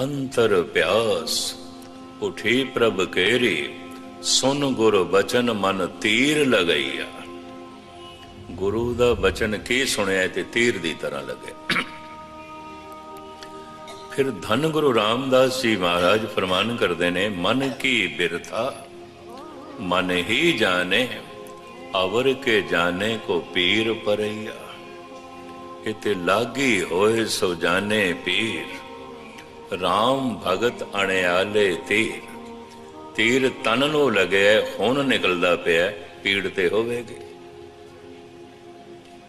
ਅੰਤਰ ਪਿਆਸ, ਉਠੀ ਪ੍ਰਭ ਕੇਰੀ, ਸੁਨ ਗੁਰ ਬਚਨ ਮਨ ਤੀਰ ਲਗਈਆ। ਗੁਰੂ ਦਾ ਬਚਨ ਕੀ ਸੁਣਿਆ ਤੇ ਤੀਰ ਦੀ ਤਰ੍ਹਾਂ ਲੱਗੇ। ਫਿਰ ਧੰਨ ਗੁਰੂ ਰਾਮਦਾਸ ਜੀ ਮਹਾਰਾਜ ਫਰਮਾਨ ਕਰਦੇ ਨੇ, ਮਨ ਕੀ ਬਿਰਥਾ, ਮਨ ਹੀ ਜਾਣੇ, ਅਵਰ ਕੇ ਜਾਣੇ ਕੋ ਪੀਰ ਪਰਈਆ। ਇਤੇ ਲਾਗੀ ਹੋਏ ਸੋ ਜਾਣੇ ਪੀਰ। RAM ਭਗਤ ਅਣਿਆਲੇ ਤੀਰ। ਤੀਰ ਤਨ ਨੂੰ ਲੱਗਿਆ ਹੁਣ ਨਿਕਲਦਾ ਪਿਆ, ਪੀੜ ਤੇ ਹੋਵੇਗੀ।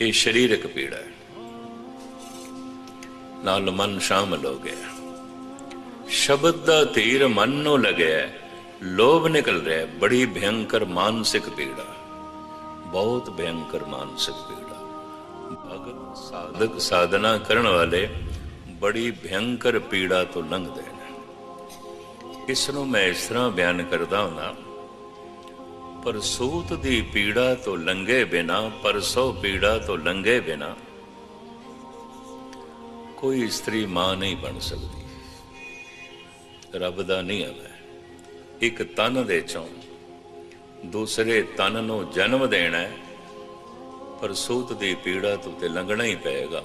ਇਹ ਸਰੀਰਕ ਪੀੜਾ ਹੈ। ਨਾਲ ਮਨ ਸ਼ਾਮਲ ਹੋ ਗਿਆ। ਸ਼ਬਦ ਦਾ ਤੀਰ ਮਨ ਨੂੰ ਲੱਗਿਆ ਲੋਭ ਨਿਕਲ ਰਿਹਾ, ਬੜੀ ਭਿਆਨਕ ਮਾਨਸਿਕ ਪੀੜਾ ਬਹੁਤ ਭਿਆਨਕ ਮਾਨਸਿਕ ਪੀੜਾ ਭਗਤ ਸਾਧਕ ਸਾਧਨਾ ਕਰਨ ਵਾਲੇ ਬੜੀ ਭਿਆਨਕ ਪੀੜਾ ਤੋਂ ਲੰਘਦੇ ਨੇ। ਇਸ ਨੂੰ ਮੈਂ ਇਸ ਤਰ੍ਹਾਂ ਬਿਆਨ ਕਰਦਾ ਹਾਂ ਪਰਸੂਤ ਦੀ ਪੀੜਾ ਤੋਂ ਲੰਘੇ ਬਿਨਾ ਪਰਸੋ ਪੀੜਾ ਤੋਂ ਲੰਘੇ ਬਿਨਾ, ਕੋਈ ਇਸਤਰੀ ਮਾਂ ਨਹੀਂ ਬਣ ਸਕਦੀ। ਰੱਬ ਦਾ ਨਿਯਮ ਹੈ ਇੱਕ ਤਨ ਦੇ ਚੋਂ ਦੂਸਰੇ ਤਨ ਨੂੰ ਜਨਮ ਦੇਣਾ ਪਰ ਸੂਤ ਦੀ ਪੀੜਾ ਤੋਂ ਤੇ ਲੰਘਣਾ ਹੀ ਪਏਗਾ।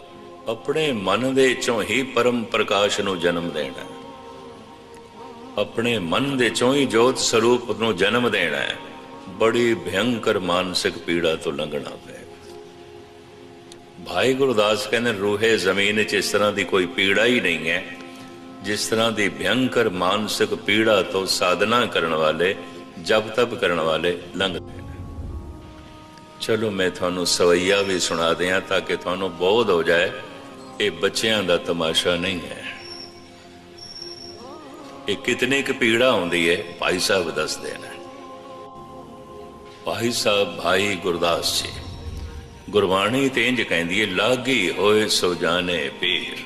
ਆਪਣੇ ਮਨ ਦੇ ਚੋਂ ਹੀ ਪਰਮ ਪ੍ਰਕਾਸ਼ ਨੂੰ ਜਨਮ ਦੇਣਾ ਹੈ। ਆਪਣੇ ਮਨ ਦੇ ਚੋਂ ਹੀ ਜੋਤ ਸਰੂਪ ਨੂੰ ਜਨਮ ਦੇਣਾ ਹੈ। ਬੜੀ ਭਿਆਨਕ ਮਾਨਸਿਕ ਪੀੜਾ ਤੋਂ ਲੰਘਣਾ ਪਏ ਭਾਈ ਗੁਰਦਾਸ ਕਹਿੰਦੇ, ਰੂਹੇ ਜ਼ਮੀਨ 'ਚ ਇਸ ਤਰ੍ਹਾਂ ਦੀ ਕੋਈ ਪੀੜਾ ਹੀ ਨਹੀਂ ਹੈ। ਜਿਸ ਤਰ੍ਹਾਂ ਦੀ ਭਿਆਨਕ ਮਾਨਸਿਕ ਪੀੜਾ ਤੋਂ ਸਾਧਨਾ ਕਰਨ ਵਾਲੇ, ਜਪ ਤਪ ਕਰਨ ਵਾਲੇ ਲੰਘਦੇ ਚਲੋ ਮੈਂ ਤੁਹਾਨੂੰ ਸਵਈਆ ਵੀ ਸੁਣਾ ਦਿਆਂ ਤਾਂ ਕਿ ਤੁਹਾਨੂੰ ਬਹੁਤ ਹੋ ਜਾਏ ਇਹ ਬੱਚਿਆਂ ਦਾ ਤਮਾਸ਼ਾ ਨਹੀਂ ਹੈ। ਇਹ ਕਿਤਨੇ ਕੁ ਪੀੜਾ ਹੁੰਦੀ ਹੈ, ਭਾਈ ਸਾਹਿਬ ਦੱਸਦੇ ਨੇ। ਭਾਈ ਸਾਹਿਬ, ਭਾਈ ਗੁਰਦਾਸ ਜੀ, ਗੁਰਬਾਣੀ ਤੇ ਇੰਜ ਕਹਿੰਦੀ ਹੈ, ਲਾਗੀ ਹੋਏ ਸੋ ਜਾਣੇ ਪੀਰ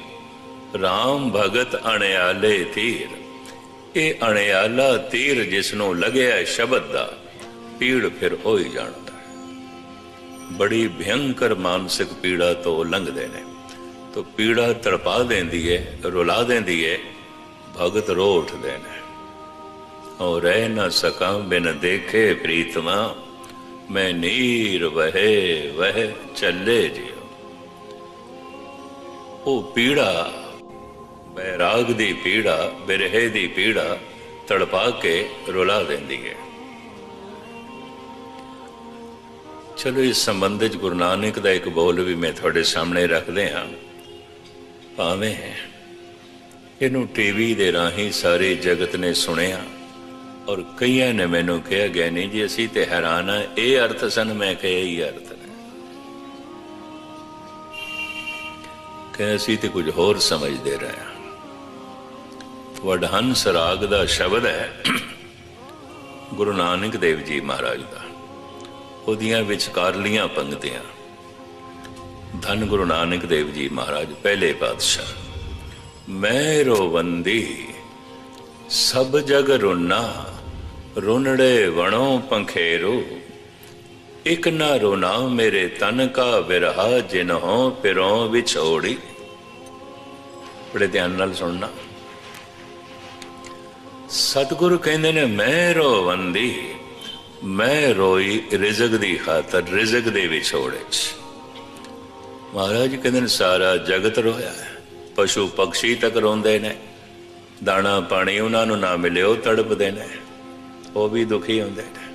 RAM ਭਗਤ ਅਣਿਆਲੇ ਤੀਰ। ਇਹ ਅਣਿਆਲਾ ਤੀਰ ਜਿਸ ਨੂੰ ਲੱਗਿਆ ਸ਼ਬਦ ਦਾ, ਪੀੜ ਫਿਰ ਹੋਈ ਜਾਣਦਾ ਬੜੀ ਭਿਆਨਕ ਮਾਨਸਿਕ ਪੀੜਾ ਤੋਂ ਲੰਘਦੇ ਨੇ। ਤੋ ਪੀੜਾ ਤੜਪਾ ਦਿੰਦੀ ਹੈ ਰੁਲਾ ਦਿੰਦੀ ਹੈ ਭਗਤ ਰੋ ਉੱਠਦੇ ਨੇ। ਔ ਰਹਿ ਨਾ ਸਕਾਂ ਬਿਨ ਦੇਖੇ ਪ੍ਰੀਤਮਾ, ਮੈਂ ਨੀਰ ਵਹੇ ਵਹਿ ਚੱਲੇ ਜਿਉ। ਉਹ ਪੀੜਾ, ਬੈਰਾਗ ਦੀ ਪੀੜਾ, ਬਿਰਹੇ ਦੀ ਪੀੜਾ ਤੜਪਾ ਕੇ ਰੁਲਾ ਦਿੰਦੀ ਹੈ ਚਲੋ ਇਸ ਸੰਬੰਧ ਵਿੱਚ ਗੁਰੂ ਨਾਨਕ ਦਾ ਇੱਕ ਬੋਲ ਵੀ ਮੈਂ ਤੁਹਾਡੇ ਸਾਹਮਣੇ ਰੱਖਦੇ ਹਾਂ। ਭਾਵੇਂ ਇਹਨੂੰ ਟੀਵੀ ਦੇ ਰਾਹੀਂ ਸਾਰੇ ਜਗਤ ਨੇ ਸੁਣਿਆ ਔਰ ਕਈਆਂ ਨੇ ਮੈਨੂੰ ਕਿਹਾ ਗਿਆਨੀ ਜੀ, ਅਸੀਂ ਤੇ ਹੈਰਾਨ ਆ ਇਹ ਅਰਥ ਸਨ, ਮੈਂ ਕਿਹਾ, ਇਹ ਅਰਥ ਨੇ। ਕਿ ਅਸੀਂ ਤੇ ਕੁਝ ਹੋਰ ਸਮਝਦੇ ਰਹੇ ਹਾਂ। ਵਡਹੰਸ ਰਾਗ ਦਾ ਸ਼ਬਦ ਹੈ, ਗੁਰੂ ਨਾਨਕ ਦੇਵ ਜੀ ਮਹਾਰਾਜ ਦਾ। ਉਹਦੀਆਂ ਵਿਚਕਾਰਲੀਆਂ ਪੰਕਤੀਆਂ। ਧੰਨ ਗੁਰੂ ਨਾਨਕ ਦੇਵ ਜੀ ਮਹਾਰਾਜ, ਪਹਿਲੇ ਪਾਤਸ਼ਾਹ। ਮੈਂ ਰੋਵੰਦੀ, ਸਭ ਜਗ ਰੁਨਾ, ਰੁਨੜੇ ਵਣੋ ਪੰਖੇਰੋ। ਇਕ ਨਾ ਰੋਨਾ ਮੇਰੇ ਤਨ ਕਾ ਵਿਰਹਾ ਜਿਨਹੋ ਪਿਰੋਂ ਵਿਛੋੜੀ। ਬੜੇ ਧਿਆਨ ਨਾਲ ਸੁਣਨਾ। ਸਤਿਗੁਰੂ ਕਹਿੰਦੇ ਨੇ, ਮੈਂ ਰੋਵੰਦੀ, ਮੈਂ ਰੋਈ ਰਿਜ਼ਕ ਦੀ ਖਾਤਰ, ਰਿਜ਼ਕ ਦੇ ਵਿਛੋੜੇ ਚ। ਮਹਾਰਾਜ ਕਹਿੰਦੇ ਨੇ ਸਾਰਾ ਜਗਤ ਰੋਇਆ ਪਸ਼ੂ ਪੰਛੀ ਤੱਕ ਰੋਂਦੇ ਨੇ। ਦਾਣਾ ਪਾਣੀ ਉਹਨਾਂ ਨੂੰ ਨਾ ਮਿਲਿਓ, ਤੜਪਦੇ ਨੇ। ਉਹ ਵੀ ਦੁਖੀ ਹੁੰਦੇ ਨੇ।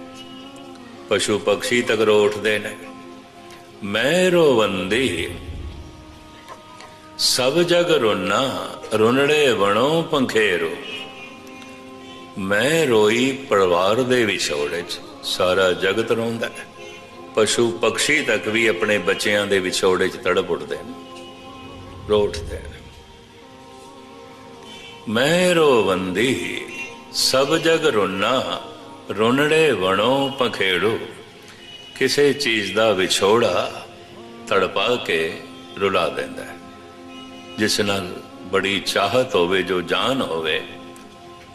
ਪਸ਼ੂ ਪੰਛੀ ਤੱਕ ਰੋ ਉੱਠਦੇ ਨੇ। ਮੈਂ ਰੋਵੰਦੀ, ਸਭ ਜਗ ਰੋਨਾ, ਰੁਨੜੇ ਵਣੋ ਪੰਖੇਰੋ। ਮੈਂ ਰੋਈ ਪਰਿਵਾਰ ਦੇ ਵਿਛੋੜੇ ਚ, ਸਾਰਾ ਜਗਤ ਰੋਂਦਾ ਹੈ। ਪਸ਼ੂ ਪਕਸ਼ੀ ਤੱਕ ਵੀ ਆਪਣੇ ਬੱਚਿਆਂ ਦੇ ਵਿਛੋੜੇ ਚ ਤੜਪ ਉੱਠਦੇ ਨੇ ਰੋ ਉੱਠਦੇ ਨੇ। ਮੈਂ ਰੋਵੰਦੀ, ਸਭ ਜਗ ਰੋਣਾ ਰੁਨੜੇ ਵਣੋ ਪਖੇੜੋ ਕਿਸੇ ਚੀਜ਼ ਦਾ ਵਿਛੋੜਾ ਤੜਪਾ ਕੇ ਰੁਲਾ ਦਿੰਦਾ ਹੈ। ਜਿਸ ਨਾਲ ਬੜੀ ਚਾਹਤ ਹੋਵੇ, ਜੋ ਜਾਨ ਹੋਵੇ,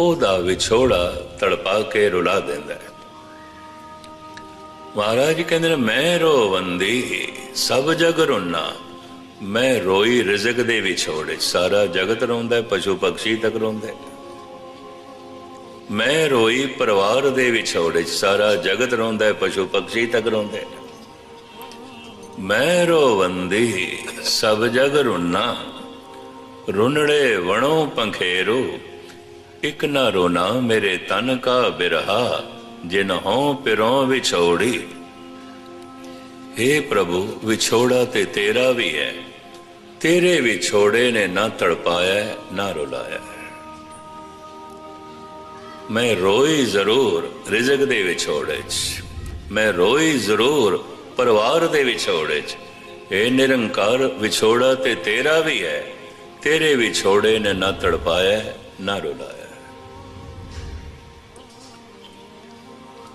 ਉਹਦਾ ਵਿਛੋੜਾ ਤੜਪਾ ਕੇ ਰੁਲਾ ਦਿੰਦਾ ਹੈ। ਮਹਾਰਾਜ ਜੀ ਕਹਿੰਦੇ ਨੇ, ਮੈਂ ਰੋਵੰਦੀ ਸਭ ਜਗ ਰੋਣਾ ਮੈਂ ਰੋਈ ਰਿਜ਼ਕ ਦੇ ਵਿਛੋੜੇ ਸਾਰਾ ਜਗਤ ਰੋਂਦਾ ਪਸ਼ੂ ਪਕਸ਼ੀ ਤੱਕ ਰੋਂਦੇ ਨੇ। ਮੈਂ ਰੋਈ ਪਰਿਵਾਰ ਦੇ ਵਿਛੋੜੇ ਸਾਰਾ ਜਗਤ ਰੋਂਦਾ ਪਸ਼ੂ ਪਕਸ਼ੀ ਤੱਕ ਰੋਂਦੇ ਨੇ। ਮੈਂ ਰੋਵੰਦੀ ਸਭ ਜਗ ਰੁਨਾ ਰੁਨੜੇ ਵਣੋ ਪੰਖੇਰੋ, ਇਕ ਨਾ ਰੋਣਾ ਮੇਰੇ ਤਨ ਕਾ ਬਿਰਹਾ ਜਿਨ ਪਿਰੋਂ ਵਿਛੋੜੀ। हे ਪ੍ਰਭੂ, ਵਿਛੋੜਾ ਤੇ ਤੇਰਾ ਵੀ ਹੈ। ਤੇਰੇ ਵਿਛੋੜੇ ਨੇ ਨਾ ਤੜਪਾਇਆ, ਨਾ ਰੁਲਾਇਆ। ਮੈਂ ਰੋਈ ਜ਼ਰੂਰ ਰਿਜ਼ਕ ਦੇ ਵਿਛੋੜੇ 'ਚ। ਮੈਂ ਰੋਈ ਜ਼ਰੂਰ ਪਰਿਵਾਰ ਦੇ ਵਿਛੋੜੇ 'ਚ। ਇਹ ਨਿਰੰਕਾਰ, ਵਿਛੋੜਾ ਤੇ ਤੇਰਾ ਵੀ ਹੈ। ਤੇਰੇ ਵਿਛੋੜੇ ਨੇ ਨਾ ਤੜਪਾਇਆ, ਨਾ ਰੁਲਾਇਆ।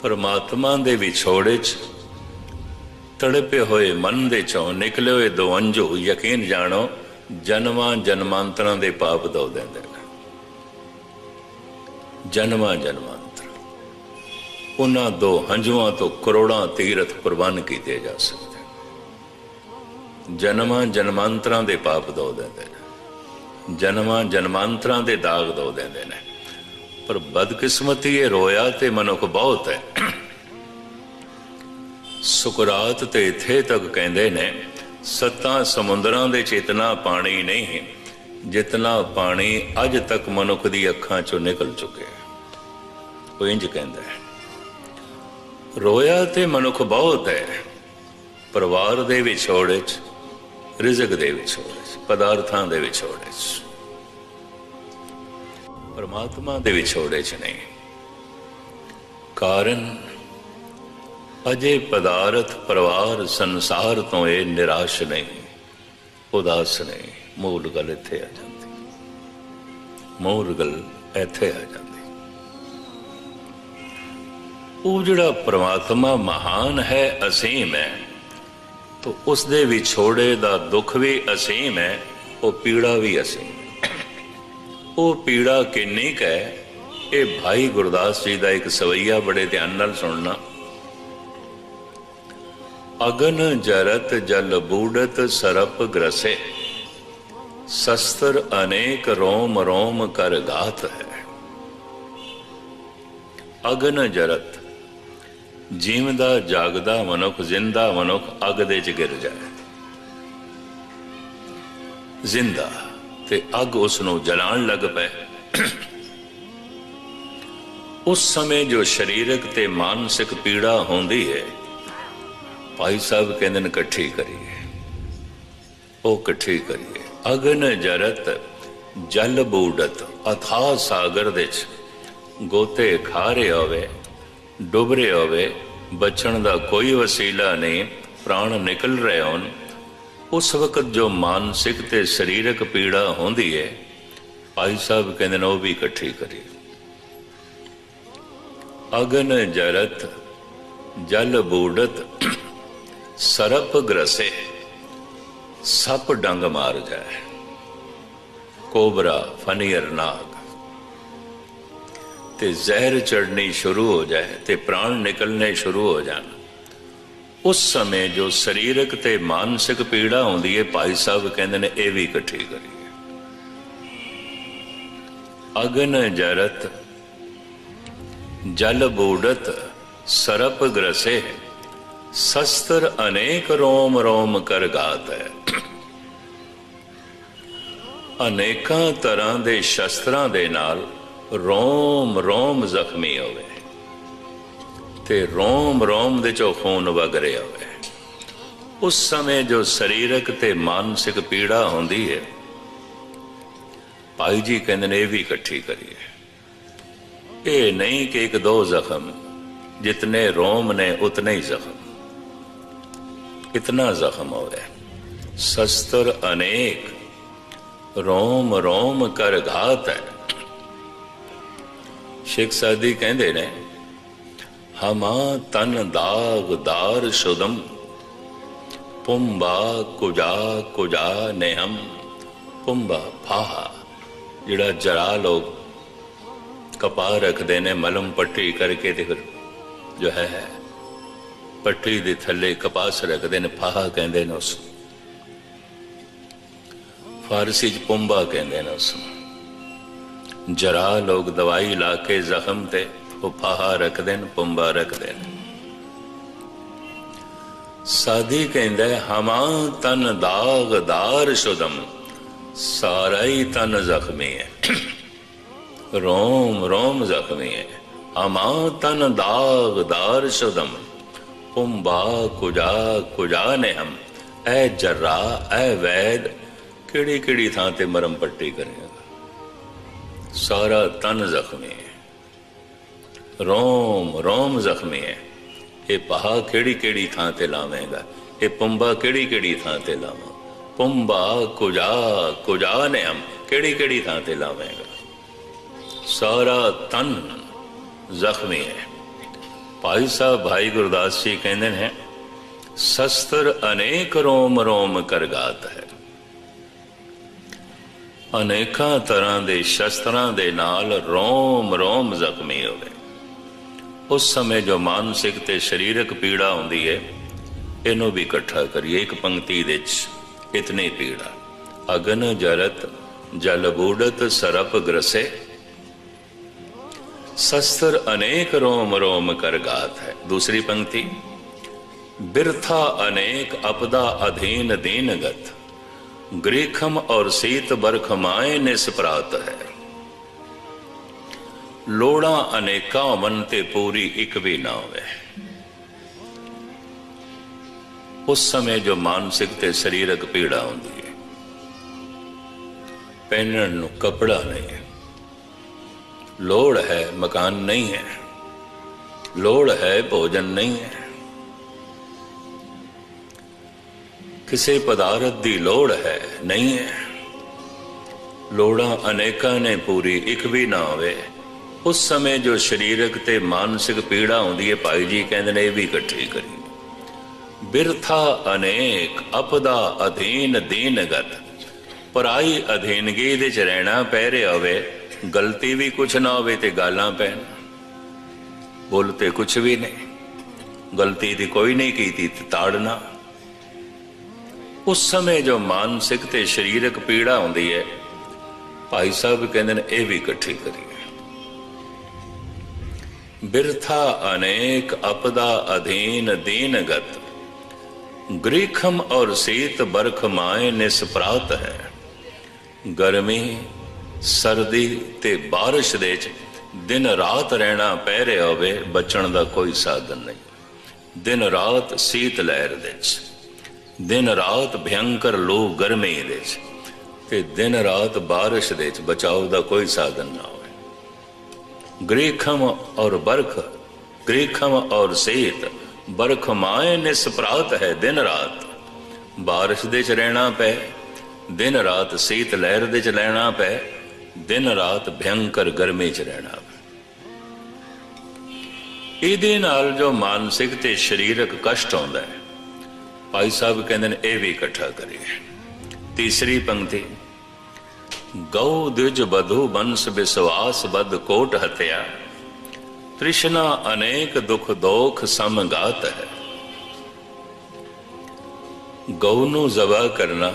ਪਰਮਾਤਮਾ ਦੇ ਵਿਛੋੜੇ 'ਚ ਤੜਪੇ ਹੋਏ ਮਨ ਦੇ ਚੋਂ ਨਿਕਲੇ ਹੋਏ ਦੋ ਅੰਜੂ ਯਕੀਨ ਜਾਣੋ, ਜਨਮਾਂ ਜਨਮਾਂਤਰਾਂ ਦੇ ਪਾਪ ਧੋ ਦਿੰਦੇ ਨੇ। ਜਨਮਾਂ ਜਨਮਾਂਤਰ। ਉਹਨਾਂ ਦੋ ਹੰਝੂਆਂ ਤੋਂ ਕਰੋੜਾਂ ਤੀਰਥ ਕੁਰਬਾਨ ਕੀਤੇ ਜਾ ਸਕਦੇ ਜਨਮਾਂ ਜਨਮਾਂਤਰਾਂ ਦੇ ਪਾਪ ਧੋ ਦਿੰਦੇ ਨੇ। ਜਨਮਾਂ ਜਨਮਾਂਤਰਾਂ ਦੇ ਦਾਗ ਧੋ ਦਿੰਦੇ ਨੇ। ਪਰ ਬਦਕਿਸਮਤੀ ਇਹ ਰੋਇਆ ਤੇ ਮਨੁੱਖ ਬਹੁਤ ਹੈ। ਸੁਕਰਾਤ ਤੇ ਇੱਥੇ ਤੱਕ ਕਹਿੰਦੇ ਨੇ, ਸੱਤਾਂ ਸਮੁੰਦਰਾਂ ਦੇ ਚੇਤਨਾ ਪਾਣੀ ਨਹੀਂ, ਜਿਤਨਾ ਪਾਣੀ ਅੱਜ ਤੱਕ ਮਨੁੱਖ ਦੀ ਅੱਖਾਂ ਚੋਂ ਨਿਕਲ ਚੁੱਕਿਆ ਉਹ ਇੰਜ ਕਹਿੰਦਾ ਹੈ, ਰੋਇਆ ਤੇ ਮਨੁੱਖ ਬਹੁਤ ਹੈ, ਪਰਿਵਾਰ ਦੇ ਵਿਛੋੜੇ 'ਚ, ਰਿਜ਼ਕ ਦੇ ਵਿਛੋੜੇ 'ਚ, ਪਦਾਰਥਾਂ ਦੇ ਵਿਛੋੜੇ 'ਚ। ਪਰਮਾਤਮਾ ਦੇ ਵਿਛੋੜੇ 'ਚ ਨਹੀਂ। ਕਾਰਨ, ਅਜੇ ਪਦਾਰਥ ਪਰਿਵਾਰ ਸੰਸਾਰ ਤੋਂ ਇਹ ਨਿਰਾਸ਼ ਨਹੀਂ, ਉਦਾਸ ਨਹੀਂ, ਮੂਲ ਗੱਲ ਇੱਥੇ ਆ ਜਾਂਦੀ। ਮੂਲ ਗੱਲ ਇੱਥੇ ਆ ਜਾਂਦੀ। ਉਹ ਜਿਹੜਾ ਪ੍ਰਮਾਤਮਾ ਮਹਾਨ ਹੈ, ਅਸੀਮ ਹੈ, ਤਾਂ ਉਸ ਦੇ ਵਿਛੋੜੇ ਦਾ ਦੁੱਖ ਵੀ ਅਸੀਮ ਹੈ, ਉਹ ਪੀੜਾ ਵੀ ਅਸੀਮ ਉਹ ਪੀੜਾ ਕਿੰਨੀ ਕੁ ਹੈ? ਇਹ ਭਾਈ ਗੁਰਦਾਸ ਜੀ ਦਾ ਇੱਕ ਸਵਈਆ ਬੜੇ ਧਿਆਨ ਨਾਲ ਸੁਣਨਾ। ਅਗਨ ਜਰਤ ਜਲ ਬੂੜਤ ਸਰਪ ਗ੍ਰਸੇ। ਸ਼ਸਤਰ ਅਨੇਕ ਰੋਮ ਰੋਮ ਕਰ ਗਾਤ ਹੈ। ਅਗਨ ਜਰਤ, ਜੀਵਦਾ ਜਾਗਦਾ ਮਨੁੱਖ, ਜ਼ਿੰਦਾ ਮਨੁੱਖ ਅਗ ਦੇ ਚ ਗਿਰ ਜਾਏ। ਜ਼ਿੰਦਾ ਤੇ ਅਗ ਉਸ ਨੂੰ ਜਲਾਉਣ ਲੱਗ ਪਏ। ਉਸ ਸਮੇਂ ਜੋ ਸਰੀਰਕ ਤੇ ਮਾਨਸਿਕ ਪੀੜਾ ਹੁੰਦੀ ਹੈ, ਭਾਈ ਸਾਹਿਬ ਕਹਿੰਦੇ ਨੇ ਇਕੱਠੀ ਕਰੀਏ। ਉਹ ਇਕੱਠੀ ਕਰੀਏ। ਅਗਨ ਜਰਤ, ਜਲ ਬੂਡਤ, ਅਥਾ ਸਾਗਰ ਦੇ ਚ ਗੋਤੇ ਖਾ ਰਹੇ ਹੋਵੇ ਡੁੱਬ ਰਹੇ ਹੋਵੇ, ਬਚਣ ਦਾ ਕੋਈ ਵਸੀਲਾ ਨਹੀਂ, ਪ੍ਰਾਣ ਨਿਕਲ ਰਹੇ ਹੋਣ। ਉਸ ਵਕਤ ਜੋ ਮਾਨਸਿਕ ਤੇ ਸਰੀਰਕ ਪੀੜਾ ਹੁੰਦੀ ਹੈ ਭਾਈ ਸਾਹਿਬ ਕਹਿੰਦੇ ਨੇ ਉਹ ਵੀ ਇਕੱਠੀ ਕਰੀ। ਅਗਨ ਜਰਤ, ਜਲ ਬੂੜਤ ਸਰਪ ਗ੍ਰਸੇ, ਸੱਪ ਡੰਗ ਮਾਰ ਜਾਏ, ਕੋਬਰਾ ਫਨੀਅਰ ਨਾਗ। ਤੇ ਜ਼ਹਿਰ ਚੜਨੀ ਸ਼ੁਰੂ ਹੋ ਜਾਏ ਤੇ ਪ੍ਰਾਣ ਨਿਕਲਨੇ ਸ਼ੁਰੂ ਹੋ ਜਾਣ। ਉਸ ਸਮੇਂ ਜੋ ਸਰੀਰਕ ਤੇ ਮਾਨਸਿਕ ਪੀੜਾ ਆਉਂਦੀ ਹੈ ਭਾਈ ਸਾਹਿਬ ਕਹਿੰਦੇ ਨੇ ਇਹ ਵੀ ਇਕੱਠੀ ਕਰੀਏ ਅਗਨ ਜਰਤ ਜਲ ਬੂਡਤ ਸਰਪ ਗ੍ਰਸੇ ਸ਼ਸਤਰ ਅਨੇਕ ਰੋਮ ਰੋਮ ਕਰ ਗਾਤ ਹੈ ਅਨੇਕਾਂ ਤਰ੍ਹਾਂ ਦੇ ਸ਼ਸਤਰਾਂ ਦੇ ਨਾਲ ਰੋਮ ਰੋਮ ਜ਼ਖਮੀ ਹੋਵੇ ਤੇ ਰੋਮ ਰੋਮ ਦੇ ਚੋਂ ਖੂਨ ਵਗ ਰਿਹਾ ਹੋਵੇ। ਉਸ ਸਮੇਂ ਜੋ ਸਰੀਰਕ ਤੇ ਮਾਨਸਿਕ ਪੀੜਾ ਹੁੰਦੀ ਹੈ, ਭਾਈ ਜੀ ਕਹਿੰਦੇ ਨੇ ਇਹ ਵੀ ਇਕੱਠੀ ਕਰੀਏ। ਇਹ ਨਹੀਂ ਕਿ ਇੱਕ ਦੋ ਜ਼ਖਮ, ਜਿਤਨੇ ਰੋਮ ਨੇ ਉਤਨੇ ਹੀ ਜ਼ਖਮ। ਇਤਨਾ ਜ਼ਖਮ ਹੋਵੇ। ਸ਼ਸਤਰ ਅਨੇਕ, ਰੋਮ ਰੋਮ ਕਰ ਘਾਤ ਹੈ। ਸ਼ੇਖ ਸਾਦੀ ਕਹਿੰਦੇ ਨੇ ਹਮਾ ਤਨ ਦਾਗਦਾਰ ਸ਼ੁਦਮ ਪੁੰਬਾ ਕੁਜਾ ਕੁਜਾ ਨੇਹਮ ਪੁੰਬਾ ਫਾਹਾ ਜਿਹੜਾ ਜਰਾ ਲੋਕ ਕਪਾ ਰੱਖਦੇ ਨੇ, ਮਲਮ ਪੱਟੀ ਕਰਕੇ ਤੇ ਫਿਰ ਜੋ ਹੈ ਪੱਟੀ ਦੇ ਥੱਲੇ ਕਪਾਸ ਰੱਖਦੇ ਨੇ ਫਾਹਾ ਕਹਿੰਦੇ ਨੇ ਉਸ ਫਾਰਸੀ ਚ ਪੁੰਬਾ ਕਹਿੰਦੇ ਨੇ ਉਸ ਜਰਾ ਲੋਕ ਦਵਾਈ ਲਾ ਕੇ ਜ਼ਖਮ ਤੇ ਉਹ ਰੱਖਦੇ ਨੇ ਪੁੰਬਾ ਰੱਖਦੇ ਨੇ। ਸਾਦੀ ਕਹਿੰਦਾ ਹੈ, ਹਮਾ ਤਨ ਦਾਗਦਾਰ ਸ਼ੁਦਮ ਸਾਰਾ ਹੀ ਤਨ ਜ਼ਖਮੀ ਹੈ। ਰੋਮ ਰੋਮ ਜ਼ਖਮੀ ਹੈ। ਹਮਾ ਤਨ ਦਾਗਦਾਰ ਸ਼ੁਦਮ ਪੁੰਬਾ ਕੁਜਾ ਕੁਜਾ ਨੇ ਹਮ ਐ ਜਰਾ ਐ ਵੈਦ ਕਿਹੜੀ ਕਿਹੜੀ ਥਾਂ ਤੇ ਮਰਮ ਪੱਟੀ ਕਰੇਗਾ ਸਾਰਾ ਤਨ ਜ਼ਖਮੀ ਹੈ। ਰੋਮ ਰੋਮ ਜ਼ਖਮੀ ਹੈ। ਇਹ ਪਹਾ ਕਿਹੜੀ ਕਿਹੜੀ ਥਾਂ ਤੇ ਲਾਵੇਂਗਾ? ਇਹ ਪੁੰਬਾ ਕਿਹੜੀ ਕਿਹੜੀ ਥਾਂ ਤੇ ਲਾਵਾਂ? ਪੁੰਬਾ ਕੁਜਾ ਕੁਜਾ ਨੇ ਹਮ ਕਿਹੜੀ ਕਿਹੜੀ ਥਾਂ ਤੇ ਲਾਵੇਂਗਾ? ਸਾਰਾ ਤਨ ਜ਼ਖਮੀ ਹੈ। ਭਾਈ ਸਾਹਿਬ, ਭਾਈ ਗੁਰਦਾਸ ਜੀ ਕਹਿੰਦੇ ਨੇ, ਸ਼ਸਤਰ ਅਨੇਕ ਰੋਮ ਰੋਮ ਕਰਗਾਤ ਹੈ। ਅਨੇਕਾਂ ਤਰ੍ਹਾਂ ਦੇ ਸ਼ਸਤਰਾਂ ਦੇ ਨਾਲ ਰੋਮ ਰੋਮ ਜ਼ਖਮੀ ਹੋਵੇ। ਉਸ ਸਮੇਂ ਜੋ ਮਾਨਸਿਕ ਤੇ ਸਰੀਰਕ ਪੀੜਾ ਹੁੰਦੀ ਹੈ ਇਹਨੂੰ ਵੀ ਇਕੱਠਾ ਕਰੀਏ ਇੱਕ ਪੰਕਤੀ ਵਿੱਚ ਇਤਨੇ ਪੀੜਾ ਅਗਨ ਜਲਤ ਜਲਬੂੜਤ ਸਰਪ ਗ੍ਰਸੇ ਸਸਤਰ ਅਨੇਕ ਰੋਮ ਰੋਮ ਕਰ ਗਾਤ ਹੈ ਦੂਸਰੀ ਪੰਕਤੀ ਬਿਰਥਾ ਅਨੇਕ ਅਪਦਾ ਅਧੀਨ ਦੇਨਗਤ ਗ੍ਰੀਖਮ ਔਰ ਸੀਤ ਬਰਖਮਾਏ ਨਿਸਪਰਾਤ ਹੈ ਲੋੜਾਂ ਅਨੇਕਾਂ ਮਨ ਤੇ ਪੂਰੀ ਇੱਕ ਵੀ ਨਾ ਹੋਵੇ। ਉਸ ਸਮੇਂ ਜੋ ਮਾਨਸਿਕ ਤੇ ਸਰੀਰਕ ਪੀੜਾ ਹੁੰਦੀ ਹੈ, ਪਹਿਨਣ ਨੂੰ ਕਪੜਾ ਨਹੀਂ ਹੈ। ਲੋੜ ਹੈ, ਮਕਾਨ ਨਹੀਂ ਹੈ। ਲੋੜ ਹੈ, ਭੋਜਨ ਨਹੀਂ ਹੈ। ਕਿਸੇ ਪਦਾਰਥ ਦੀ ਲੋੜ ਹੈ, ਨਹੀਂ ਹੈ। ਲੋੜਾਂ ਅਨੇਕਾਂ ਨੇ ਪੂਰੀ ਇੱਕ ਵੀ ਨਾ ਹੋਵੇ। ਉਸ ਸਮੇਂ ਜੋ ਸਰੀਰਕ ਤੇ ਮਾਨਸਿਕ ਪੀੜਾ ਹੁੰਦੀ ਹੈ, ਭਾਈ ਜੀ ਕਹਿੰਦੇ ਨੇ, ਇਹ ਵੀ ਇਕੱਠੀ ਕਰੀ। ਬਿਰਥਾ ਅਨੇਕ, ਅਪਦਾ ਅਧੀਨ ਦੀਨਗਤ ਪਰਾਈ ਅਧੀਨਗੀ ਦੇ ਚ ਰਹਿਣਾ ਪੈ ਰਿਹਾ ਹੋਵੇ, ਗਲਤੀ ਵੀ ਕੁਛ ਨਾ ਹੋਵੇ ਤੇ ਗਾਲਾਂ ਪੈਣ। ਬੋਲ ਤੇ ਕੁਛ ਵੀ ਨਹੀਂ। ਗਲਤੀ ਦੀ ਕੋਈ ਨਹੀਂ ਕੀਤੀ ਤੇ ਤਾੜਨਾ। ਉਸ ਸਮੇਂ ਜੋ ਮਾਨਸਿਕ ਤੇ ਸਰੀਰਕ ਪੀੜਾ ਹੁੰਦੀ ਹੈ, ਭਾਈ ਸਾਹਿਬ ਕਹਿੰਦੇ ਨੇ, ਇਹ ਵੀ ਇਕੱਠੀ ਕਰੀਏ। ਬਿਰਥਾ ਅਨੇਕ ਅਪਦਾ ਅਧੀਨ ਦੀਨਗਤ। ਗ੍ਰੀਖਮ ਔਰ ਸੀਤ ਬਰਖ ਮਾਏ ਨਿਸਪਰਾਤ ਹੈ। ਗਰਮੀ, ਸਰਦੀ ਤੇ ਬਾਰਿਸ਼ ਦੇ ਚ ਦਿਨ ਰਾਤ ਰਹਿਣਾ ਪੈ ਰਿਹਾ ਹੋਵੇ, ਬਚਣ ਦਾ ਕੋਈ ਸਾਧਨ ਨਹੀਂ। ਦਿਨ ਰਾਤ ਸੀਤ ਲਹਿਰ ਦੇ ਚ, ਦਿਨ ਰਾਤ ਭਿਅੰਕਰ ਲੋ ਗਰਮੀ ਦੇ ਚ ਤੇ ਦਿਨ ਰਾਤ ਬਾਰਿਸ਼ ਦੇ ਚ ਬਚਾਓ ਦਾ ਕੋਈ ਸਾਧਨ ਨਾ ਹੋਵੇ। ਗ੍ਰੀਖਮ ਔਰ ਬਰਖ, ਗ੍ਰੀਖਮ ਔਰ ਸੇਤ, ਬਰਖ ਮਾਏ ਨਿਸਪਰਾਤ ਹੈ ਦਿਨ ਰਾਤ। ਬਾਰਿਸ਼ ਦੇ ਚ ਰਹਿਣਾ ਪੈ, ਦਿਨ ਰਾਤ ਸੀਤ ਲਹਿਰ ਦੇ ਚ ਲੈਣਾ ਪੈ, ਦਿਨ ਰਾਤ ਭਿਅੰਕਰ ਗਰਮੀ ਚ ਰਹਿਣਾ ਪੈ। ਇਹਦੇ ਨਾਲ ਜੋ ਮਾਨਸਿਕ ਤੇ ਸਰੀਰਕ ਕਸ਼ਟ ਆਉਂਦਾ ਹੈ, ਭਾਈ ਸਾਹਿਬ ਕਹਿੰਦੇ ਨੇ, ਇਹ ਵੀ ਇਕੱਠਾ ਕਰੀਏ। ਤੀਸਰੀ ਪੰਕਤੀ ਗਉ ਦਿਜ ਬਧੂ ਬੰਸ ਵਿਸਵਾਸ ਬਦ ਕੋਟ ਹਤਿਆ। ਤ੍ਰਿਸ਼ਨਾ ਅਨੇਕ ਦੁਖ ਦੋਖ ਸਮਗਾਤ ਹੈ। ਗਊ ਨੂੰ ਜ਼ਬਾ ਕਰਨਾ,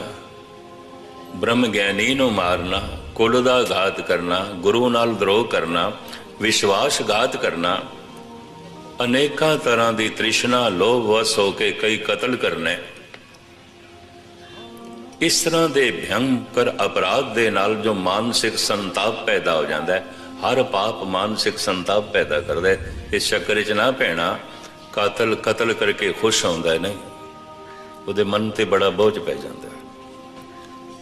ਬ੍ਰਹਮ ਗਿਆਨੀ ਨੂੰ ਮਾਰਨਾ, ਕੁਲ ਦਾ ਘਾਤ ਕਰਨਾ, ਗੁਰੂ ਨਾਲ ਦਰੋਹ ਕਰਨਾ ਵਿਸ਼ਵਾਸਘਾਤ ਕਰਨਾ, ਅਨੇਕਾਂ ਤਰ੍ਹਾਂ ਦੀ ਤ੍ਰਿਸ਼ਨਾ ਲੋਭ ਵਸ ਹੋ ਕੇ ਕਈ ਕਤਲ ਕਰਨੇ। ਇਸ ਤਰ੍ਹਾਂ ਦੇ ਭਿਅੰਕਰ ਅਪਰਾਧ ਦੇ ਨਾਲ ਜੋ ਮਾਨਸਿਕ ਸੰਤਾਪ ਪੈਦਾ ਹੋ ਜਾਂਦਾ ਹੈ, ਹਰ ਪਾਪ ਮਾਨਸਿਕ ਸੰਤਾਪ ਪੈਦਾ ਕਰਦਾ ਹੈ। ਇਸ ਚੱਕਰ 'ਚ ਨਾ ਪੈਣਾ ਕਾਤਲ ਕਤਲ ਕਰਕੇ ਖੁਸ਼ ਹੁੰਦਾ ਨਹੀਂ? ਉਹਦੇ ਮਨ ਤੇ ਬੜਾ ਬੋਝ ਪੈ ਜਾਂਦਾ ਹੈ।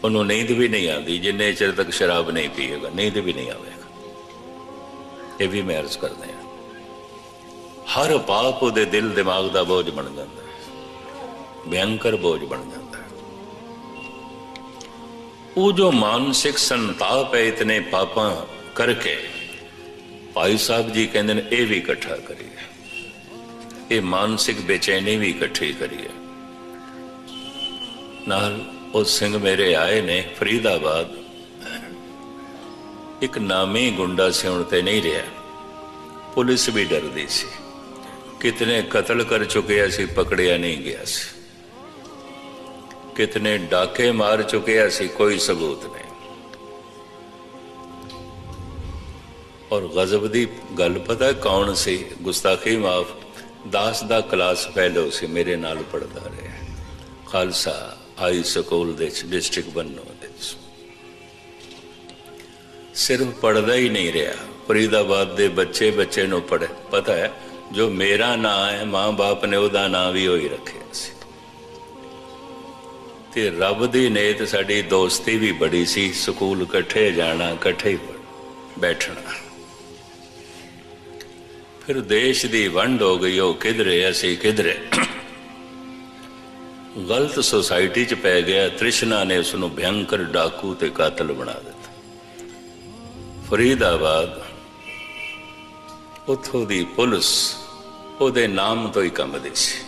ਉਹਨੂੰ ਨੀਂਦ ਵੀ ਨਹੀਂ ਆਉਂਦੀ, ਜਿੰਨੇ ਚਿਰ ਤੱਕ ਸ਼ਰਾਬ ਨਹੀਂ ਪੀਏਗਾ, ਨੀਂਦ ਵੀ ਨਹੀਂ ਆਵੇਗਾ। ਇਹ ਵੀ ਮੈਂ ਅਰਜ਼ ਕਰਦੇ ਹਾਂ। ਹਰ ਪਾਪ ਉਹਦੇ ਦਿਲ ਦਿਮਾਗ ਦਾ ਬੋਝ ਬਣ ਜਾਂਦਾ ਹੈ। ਭਿਅੰਕਰ ਬੋਝ ਬਣ ਜਾਂਦਾ ਉਹ ਜੋ ਮਾਨਸਿਕ ਸੰਤਾਪ ਹੈ, ਇਤਨੇ ਪਾਪਾਂ ਕਰਕੇ, ਭਾਈ ਸਾਹਿਬ ਜੀ ਕਹਿੰਦੇ ਨੇ, ਇਹ ਵੀ ਇਕੱਠਾ ਕਰੀਏ। ਇਹ ਮਾਨਸਿਕ ਬੇਚੈਨੀ ਵੀ ਇਕੱਠੀ ਕਰੀਏ। ਨਾਲ ਉਹ ਸਿੰਘ ਮੇਰੇ ਆਏ ਨੇ, ਫਰੀਦਾਬਾਦ। ਇੱਕ ਨਾਮੀ ਗੁੰਡਾ ਸੀ ਤੇ ਨਹੀਂ ਰਿਹਾ। ਪੁਲਿਸ ਵੀ ਡਰਦੀ ਸੀ। ਕਿਤਨੇ ਕਤਲ ਕਰ ਚੁੱਕਿਆ ਸੀ, ਪਕੜਿਆ ਨਹੀਂ ਗਿਆ ਸੀ। ਕਿਤਨੇ ਡਾਕੇ ਮਾਰ ਚੁੱਕਿਆ ਸੀ ਕੋਈ ਸਬੂਤ ਨਹੀਂ। ਔਰ ਗਜ਼ਬ ਦੀ ਗੱਲ ਪਤਾ ਕੌਣ ਸੀ? ਗੁਸਤਾਖੀ ਮਾਫ, ਦਾਸ ਦਾ ਕਲਾਸ ਫੈਲੋ ਸੀ, ਮੇਰੇ ਨਾਲ ਪੜਦਾ ਰਿਹਾ। ਖਾਲਸਾ, ਹਾਈ ਸਕੂਲ ਦੇ ਡਿਸਟ੍ਰਿਕਟ ਬੰਨੋ ਦੇ ਸਿਰਫ ਪੜਦਾ ਹੀ ਨਹੀਂ ਰਿਹਾ। ਫਰੀਦਾਬਾਦ ਦੇ ਬੱਚੇ ਬੱਚੇ ਨੂੰ ਪੜ ਪਤਾ ਹੈ, ਜੋ ਮੇਰਾ ਨਾਂ ਹੈ, ਮਾਂ-ਬਾਪ ਨੇ ਉਹਦਾ ਨਾਂ ਵੀ ਉਹੀ ਰੱਖਿਆ। ਤੇ ਰੱਬ ਦੀ ਨੇਤ ਸਾਡੀ ਦੋਸਤੀ ਵੀ ਬੜੀ ਸੀ, ਸਕੂਲ ਇਕੱਠੇ ਜਾਣਾ, ਇਕੱਠੇ ਬੈਠਣਾ। ਫਿਰ ਦੇਸ਼ ਦੀ ਵੰਡ ਹੋ ਗਈ, ਉਹ ਕਿਧਰੇ, ਅਸੀਂ ਕਿਧਰੇ। ਗਲਤ ਸੁਸਾਇਟੀ 'ਚ ਪੈ ਗਿਆ, ਤ੍ਰਿਸ਼ਨਾ ਨੇ ਉਸ ਨੂੰ ਭਿਆੰਕਰ ਡਾਕੂ ਤੇ ਕਾਤਲ ਬਣਾ ਦਿੱਤਾ। ਫਰੀਦਾਬਾਦ, ਉਥੋਂ ਦੀ ਪੁਲਿਸ ਉਹਦੇ ਨਾਮ ਤੋਂ ਹੀ ਕੰਬਦੀ ਸੀ।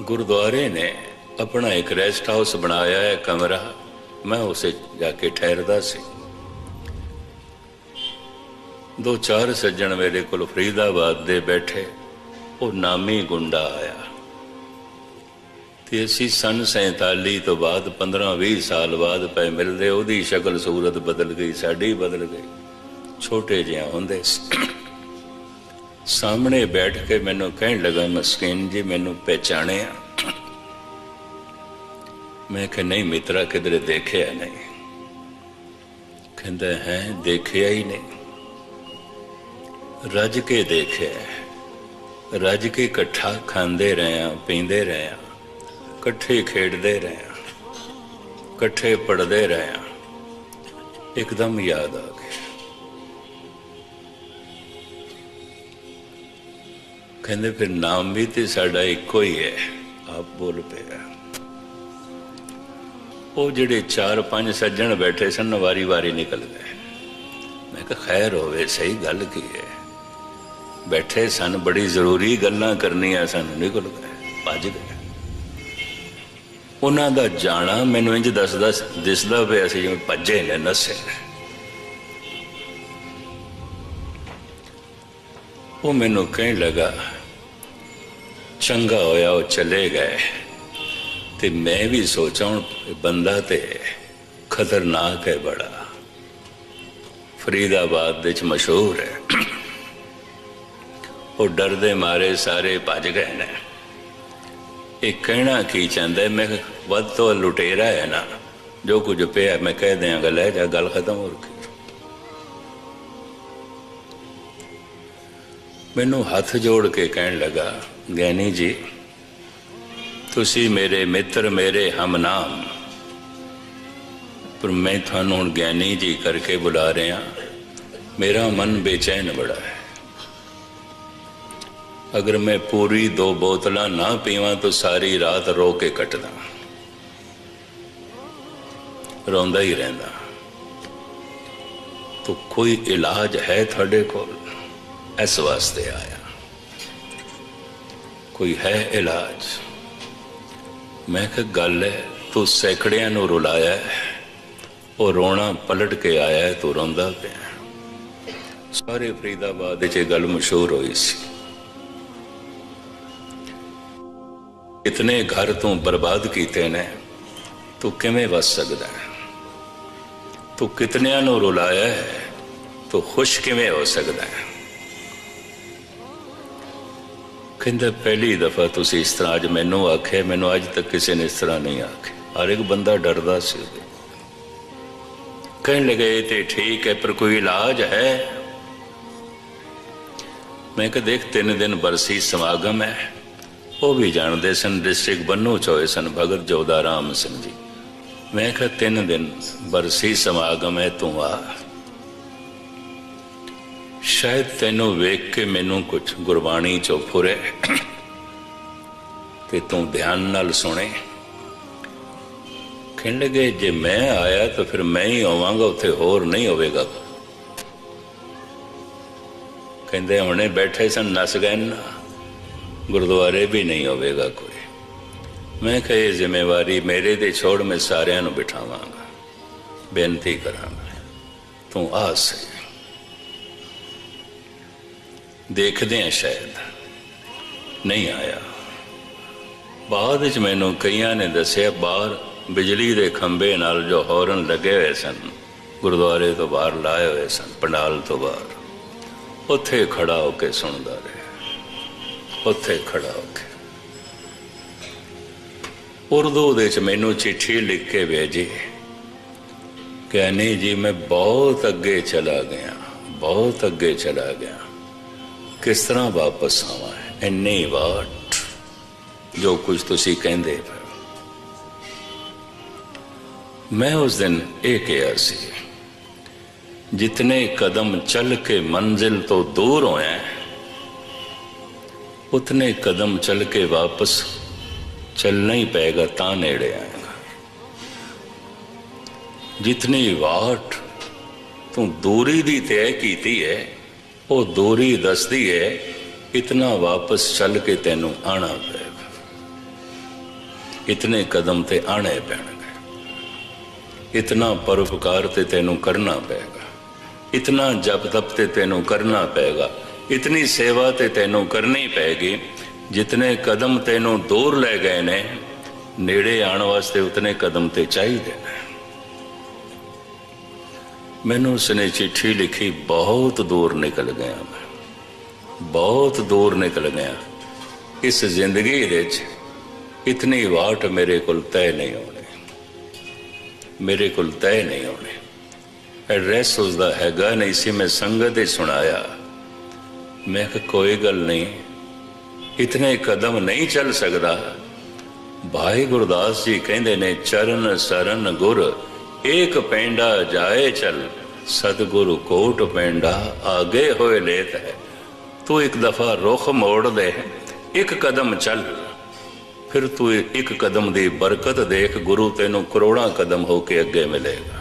ਗੁਰਦੁਆਰੇ ਨੇ ਆਪਣਾ ਇੱਕ ਰੈਸਟ ਹਾਊਸ ਬਣਾਇਆ ਹੈ ਕਮਰਾ। ਮੈਂ ਉਸੇ ਜਾ ਕੇ ਠਹਿਰਦਾ ਸੀ। ਦੋ ਚਾਰ ਸੱਜਣ ਮੇਰੇ ਕੋਲ ਫਰੀਦਾਬਾਦ ਦੇ ਬੈਠੇ। ਉਹ ਨਾਮੀ ਗੁੰਡਾ ਆਇਆ। ਤੇ ਅਸੀਂ ਸਨ 47 ਤੋਂ ਬਾਅਦ 15-20 ਸਾਲ ਬਾਅਦ ਪਏ ਮਿਲਦੇ, ਉਹਦੀ ਸ਼ਕਲ ਸੂਰਤ ਬਦਲ ਗਈ, ਸਾਡੀ ਬਦਲ ਗਈ। ਛੋਟੇ ਜਿਹਾ ਹੁੰਦੇ ਸੀ। ਸਾਹਮਣੇ ਬੈਠ ਕੇ ਮੈਨੂੰ ਕਹਿਣ ਲੱਗਾ, ਮਸਕੀਨ ਜੀ, ਮੈਨੂੰ ਪਹਿਚਾਣਿਆ। ਮੈਂ ਕਿ ਨਹੀਂ ਮਿੱਤਰਾ, ਕਿਧਰੇ ਦੇਖਿਆ ਨਹੀਂ। ਕਹਿੰਦਾ, ਹੈ, ਦੇਖਿਆ ਹੀ ਨਹੀਂ। ਰੱਜ ਕੇ ਦੇਖਿਆ। ਰੱਜ ਕੇ ਇਕੱਠਾ ਖਾਂਦੇ ਰਹੇ ਆ ਪੀਂਦੇ ਰਹੇ ਆ ਇਕੱਠੇ ਖੇਡਦੇ ਰਹੇ ਆ ਇਕੱਠੇ ਪੜਦੇ ਰਹੇ ਆ ਇੱਕਦਮ ਯਾਦ ਆ ਕਹਿੰਦੇ ਫਿਰ ਨਾਮ ਵੀ ਤੇ ਸਾਡਾ ਇੱਕੋ ਹੀ ਹੈ। ਆਪ ਬੋਲ ਪਿਆ। ਉਹ ਜਿਹੜੇ ਚਾਰ ਪੰਜ ਸੱਜਣ ਬੈਠੇ ਸਨ, ਵਾਰੀ ਵਾਰੀ ਨਿਕਲ ਗਏ। ਮੈਂ ਕਿਹਾ, ਖੈਰ ਹੋਵੇ, ਸਹੀ ਗੱਲ ਕੀ ਹੈ? ਬੈਠੇ ਸਨ, ਬੜੀ ਜ਼ਰੂਰੀ ਗੱਲਾਂ ਕਰਨੀਆਂ ਸਨ, ਨਿਕਲ ਗਏ, ਭੱਜ ਗਏ। ਉਹਨਾਂ ਦਾ ਜਾਣਾ ਮੈਨੂੰ ਇੰਜ ਦੱਸਦਾ, ਦਿਸਦਾ ਪਿਆ ਸੀ ਜਿਵੇਂ ਭੱਜੇ ਨੇ ਨਸੇ। ਨੇ ਉਹ ਮੈਨੂੰ ਕਹਿਣ ਲੱਗਾ, ਚੰਗਾ ਹੋਇਆ ਉਹ ਚਲੇ ਗਏ ਤੇ ਮੈਂ ਵੀ ਸੋਚਾਂ ਹੁਣ ਬੰਦਾ ਤੇ ਖਤਰਨਾਕ ਹੈ ਬੜਾ। ਫਰੀਦਾਬਾਦ ਵਿੱਚ ਮਸ਼ਹੂਰ ਹੈ। ਉਹ ਡਰਦੇ ਮਾਰੇ ਸਾਰੇ ਭੱਜ ਗਏ ਨੇ। ਇਹ ਕਹਿਣਾ ਕੀ ਚਾਹੁੰਦਾ ਮੈਂ ਵੱਧ ਤੋਂ ਲੁਟੇਰਾ ਹੈ ਨਾ। ਜੋ ਕੁਝ ਪਿਆ, ਮੈਂ ਕਹਿ ਦਿਆਂਗਾ, ਲੈ ਜਾ, ਗੱਲ ਖਤਮ ਹੋ ਗਈ। ਮੈਨੂੰ ਹੱਥ ਜੋੜ ਕੇ ਕਹਿਣ ਲੱਗਾ ਗਿਆਨੀ ਜੀ, ਤੁਸੀਂ ਮੇਰੇ ਮਿੱਤਰ, ਮੇਰੇ ਹਮਨਾਮ। ਪਰ ਮੈਂ ਤੁਹਾਨੂੰ ਹੁਣ ਗਿਆਨੀ ਜੀ ਕਰਕੇ ਬੁਲਾ ਰਿਹਾ। ਮੇਰਾ ਮਨ ਬੇਚੈਨ ਬੜਾ ਹੈ। ਅਗਰ ਮੈਂ ਪੂਰੀ ਦੋ ਬੋਤਲਾਂ ਨਾ ਪੀਵਾਂ ਤਾਂ ਸਾਰੀ ਰਾਤ ਰੋ ਕੇ ਕੱਟਦਾ। ਰੋਂਦਾ ਹੀ ਰਹਿੰਦਾ। ਤੋ ਕੋਈ ਇਲਾਜ ਹੈ ਤੁਹਾਡੇ ਕੋਲ? ਇਸ ਵਾਸਤੇ ਆਇਆ। ਕੋਈ ਹੈ ਇਲਾਜ? ਮੈਂ ਕਿਹਾ, ਗੱਲ ਹੈ, ਤੂੰ ਸੈਕੜਿਆਂ ਨੂੰ ਰੁਲਾਇਆ ਹੈ। ਉਹ ਰੋਣਾ ਪਲਟ ਕੇ ਆਇਆ ਤੂੰ ਰੋਂਦਾ ਪਿਆ ਸਾਰੇ ਫਰੀਦਾਬਾਦ ਵਿੱਚ ਇਹ ਗੱਲ ਮਸ਼ਹੂਰ ਹੋਈ ਸੀ। ਇਤਨੇ ਘਰ ਤੋਂ ਬਰਬਾਦ ਕੀਤੇ ਨੇ, ਤੂੰ ਕਿਵੇਂ ਵਸ ਸਕਦਾ ਤੂੰ ਕਿਤਨਿਆਂ ਨੂੰ ਰੁਲਾਇਆ ਹੈ, ਤੂੰ ਖੁਸ਼ ਕਿਵੇਂ ਹੋ ਸਕਦਾ ਹੈ? ਕਹਿੰਦਾ, ਪਹਿਲੀ ਦਫਾ ਤੁਸੀਂ ਇਸ ਤਰ੍ਹਾਂ ਅੱਜ ਮੈਨੂੰ ਆਖਿਆ, ਮੈਨੂੰ ਅੱਜ ਤੱਕ ਕਿਸੇ ਨੇ ਇਸ ਤਰ੍ਹਾਂ ਨਹੀਂ ਆਖਿਆ। ਹਰ ਇੱਕ ਬੰਦਾ ਡਰਦਾ ਸੀ ਉਹਦੇ ਕਹਿਣ ਲਗੇ ਤੇ ਠੀਕ ਹੈ, ਪਰ ਕੋਈ ਇਲਾਜ ਹੈ? ਮੈਂ ਕਿਹਾ, ਦੇਖ, ਤਿੰਨ ਦਿਨ ਬਰਸੀ ਸਮਾਗਮ ਹੈ। ਉਹ ਵੀ ਜਾਣਦੇ ਸਨ, ਡਿਸਟ੍ਰਿਕਟ ਬੰਨੂ ਚ ਹੋਏ ਸਨ, ਭਗਤ ਜੋਦਾ ਰਾਮ ਸਿੰਘ ਜੀ। ਮੈਂ ਕਿਹਾ, ਤਿੰਨ ਦਿਨ ਬਰਸੀ ਸਮਾਗਮ ਹੈ, ਤੂੰ ਆ। ਸ਼ਾਇਦ ਤੈਨੂੰ ਵੇਖ ਕੇ ਮੈਨੂੰ ਕੁਝ ਗੁਰਬਾਣੀ ਚੋਂ ਫੁਰੇ ਤੇ ਤੂੰ ਧਿਆਨ ਨਾਲ ਸੁਣੇ। ਕਹਿਣ ਲੱਗੇ ਜੇ ਮੈਂ ਆਇਆ ਤਾਂ ਫਿਰ ਮੈਂ ਹੀ ਆਵਾਂਗਾ, ਉੱਥੇ ਹੋਰ ਨਹੀਂ ਹੋਵੇਗਾ। ਕਹਿੰਦੇ ਹੁਣੇ ਬੈਠੇ ਸਨ, ਨਸ ਗਏ ਨਾ, ਗੁਰਦੁਆਰੇ ਵੀ ਨਹੀਂ ਹੋਵੇਗਾ ਕੋਈ। ਮੈਂ ਕਹੇ ਜ਼ਿੰਮੇਵਾਰੀ ਮੇਰੇ ਤੇ ਛੋੜ, ਮੈਂ ਸਾਰਿਆਂ ਨੂੰ ਬਿਠਾਵਾਂਗਾ। ਬੇਨਤੀ ਕਰਾਂਗਾ, ਤੂੰ ਆ ਸਹੀ। ਦੇਖਦੇ ਆ ਸ਼ਾਇਦ। ਨਹੀਂ ਆਇਆ। ਬਾਅਦ ਵਿੱਚ ਮੈਨੂੰ ਕਈਆਂ ਨੇ ਦੱਸਿਆ, ਬਾਹਰ ਬਿਜਲੀ ਦੇ ਖੰਭੇ ਨਾਲ ਜੋ ਹੌਰਨ ਲੱਗੇ ਹੋਏ ਸਨ, ਗੁਰਦੁਆਰੇ ਤੋਂ ਬਾਹਰ ਲਾਏ ਹੋਏ ਸਨ, ਪੰਡਾਲ ਤੋਂ ਬਾਹਰ। ਉੱਥੇ ਖੜਾ ਹੋ ਕੇ ਸੁਣਦਾ ਰਿਹਾ। ਉੱਥੇ ਖੜਾ ਹੋ ਕੇ। ਉਰਦੂ ਦੇ ਵਿੱਚ ਮੈਨੂੰ ਚਿੱਠੀ ਲਿਖ ਕੇ ਭੇਜੀ। ਕਿ ਜੀ, ਮੈਂ ਬਹੁਤ ਅੱਗੇ ਚਲਾ ਗਿਆ, ਬਹੁਤ ਅੱਗੇ ਚਲਾ ਗਿਆ। ਕਿਸ ਤਰ੍ਹਾਂ ਵਾਪਸ ਆਵਾਂ? ਇੰਨੀ ਵਾਟ ਜੋ ਕੁਝ ਤੁਸੀਂ ਕਹਿੰਦੇ ਮੈਂ ਉਸ ਦਿਨ ਇਹ ਕਿਹਾ ਸੀ, ਜਿਤਨੇ ਕਦਮ ਚੱਲ ਕੇ ਮੰਜ਼ਿਲ ਤੋਂ ਦੂਰ ਹੋਇਆ ਉਤਨੇ ਕਦਮ ਚੱਲ ਕੇ ਵਾਪਸ ਚੱਲਣਾ ਹੀ ਪਏਗਾ ਤਾਂ ਨੇੜੇ ਆਏਗਾ। ਜਿਤਨੀ ਵਾਟ ਤੂੰ ਦੂਰੀ ਦੀ ਤੈਅ ਕੀਤੀ ਹੈ ਉਹ ਦੂਰੀ ਦੱਸਦੀ ਹੈ, ਇਤਨਾ ਵਾਪਸ ਚੱਲ ਕੇ ਤੈਨੂੰ ਆਣਾ ਪਏਗਾ। ਇਤਨੇ ਕਦਮ ਤੇ ਆਣੇ ਪੈਣਗੇ। ਇਤਨਾ ਪਰਉਪਕਾਰ ਤੇ ਤੈਨੂੰ ਕਰਨਾ ਪਏਗਾ। ਇਤਨਾ ਜਪ ਤਪ ਤੇ ਤੈਨੂੰ ਕਰਨਾ ਪਏਗਾ। ਇਤਨੀ ਸੇਵਾ ਤੇ ਤੈਨੂੰ ਕਰਨੀ ਪਏਗੀ। ਜਿਤਨੇ ਕਦਮ ਤੈਨੂੰ ਦੂਰ ਲੈ ਗਏ ਨੇ, ਨੇੜੇ ਆਉਣ ਵਾਸਤੇ ਉਤਨੇ ਕਦਮ ਤੇ ਚਾਹੀਦੇ ਨੇ। ਮੈਨੂੰ ਉਸਨੇ ਚਿੱਠੀ ਲਿਖੀ, ਬਹੁਤ ਦੂਰ ਨਿਕਲ ਗਿਆ ਮੈਂ। ਬਹੁਤ ਦੂਰ ਨਿਕਲ ਗਿਆ। ਇਸ ਜ਼ਿੰਦਗੀ ਵਿੱਚ ਇਤਨੀ ਵਾਟ ਮੇਰੇ ਕੋਲ ਤੈਅ ਨਹੀਂ ਹੋਣੀ। ਮੇਰੇ ਕੋਲ ਤੈਅ ਨਹੀਂ ਹੋਣੀ। ਐਡਰੈਸ ਉਸਦਾ ਹੈਗਾ ਨਹੀਂ ਸੀ, ਮੈਂ ਸੰਗਤ ਦੇ ਸੁਣਾਇਆ। ਮੈਂ ਕਿ ਕੋਈ ਗੱਲ ਨਹੀਂ। ਇਤਨੇ ਕਦਮ ਨਹੀਂ ਚੱਲ ਸਕਦਾ। ਭਾਈ ਗੁਰਦਾਸ ਜੀ ਕਹਿੰਦੇ ਨੇ, ਚਰਨ ਸਰਨ ਗੁਰ ਏਕ ਪੈਂਡਾ ਜਾਏ ਚਲ, ਸਤਿਗੁਰੂ ਕੋਟ ਪੈਂਡਾ ਆਗੇ ਹੋਏ ਲੇਤ ਹੈ। ਤੂੰ ਇੱਕ ਦਫਾ ਰੁਖ ਮੋੜ ਦੇ, ਇੱਕ ਕਦਮ ਚੱਲ। ਫਿਰ ਤੂੰ ਇੱਕ ਕਦਮ ਦੀ ਬਰਕਤ ਦੇਖ, ਗੁਰੂ ਤੈਨੂੰ ਕਰੋੜਾਂ ਕਦਮ ਹੋ ਕੇ ਅੱਗੇ ਮਿਲੇਗਾ।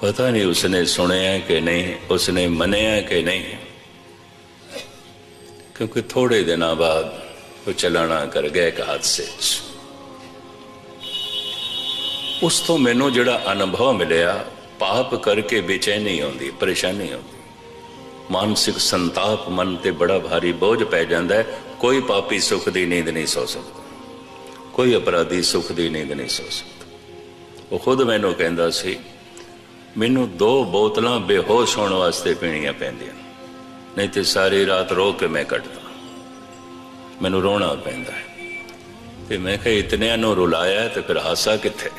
ਪਤਾ ਨਹੀਂ ਉਸਨੇ ਸੁਣਿਆ ਕਿ ਨਹੀਂ, ਉਸਨੇ ਮੰਨਿਆ ਕਿ ਨਹੀਂ। ਕਿਉਂਕਿ ਥੋੜੇ ਦਿਨਾਂ ਬਾਅਦ ਉਹ ਚਲਾਣਾ ਕਰ ਗਿਆ ਇੱਕ ਹਾਦਸੇ 'ਚ। ਉਸ ਤੋਂ ਮੈਨੂੰ ਜਿਹੜਾ ਅਨੁਭਵ ਮਿਲਿਆ, ਪਾਪ ਕਰਕੇ ਬੇਚੈਨੀ ਆਉਂਦੀ, ਪਰੇਸ਼ਾਨੀ ਆਉਂਦੀ। ਮਾਨਸਿਕ ਸੰਤਾਪ ਮਨ ਤੇ ਬੜਾ ਭਾਰੀ ਬੋਝ ਪੈ ਜਾਂਦਾ ਕੋਈ ਪਾਪੀ ਸੁਖ ਦੀ ਨੀਂਦ ਨਹੀਂ ਸੌ ਸਕਦਾ। ਕੋਈ ਅਪਰਾਧੀ ਸੁਖ ਦੀ ਨੀਂਦ ਨਹੀਂ ਸੌ ਸਕਦਾ। ਉਹ ਖੁਦ ਮੈਨੂੰ ਕਹਿੰਦਾ ਸੀ, ਮੈਨੂੰ ਦੋ ਬੋਤਲਾਂ ਬੇਹੋਸ਼ ਹੋਣ ਵਾਸਤੇ ਪੀਣੀਆਂ ਪੈਂਦੀਆਂ ਨਹੀਂ ਤੇ ਸਾਰੀ ਰਾਤ ਰੋ ਕੇ ਮੈਂ ਕੱਟਦਾ। ਮੈਨੂੰ ਰੋਣਾ ਪੈਂਦਾ ਹੈ। ਤੇ ਮੈਂ ਕਿਹਾ, ਇਤਨਿਆਂ ਨੂੰ ਰੁਲਾਇਆ ਤੇ ਫਿਰ ਹਾਸਾ ਕਿੱਥੇ?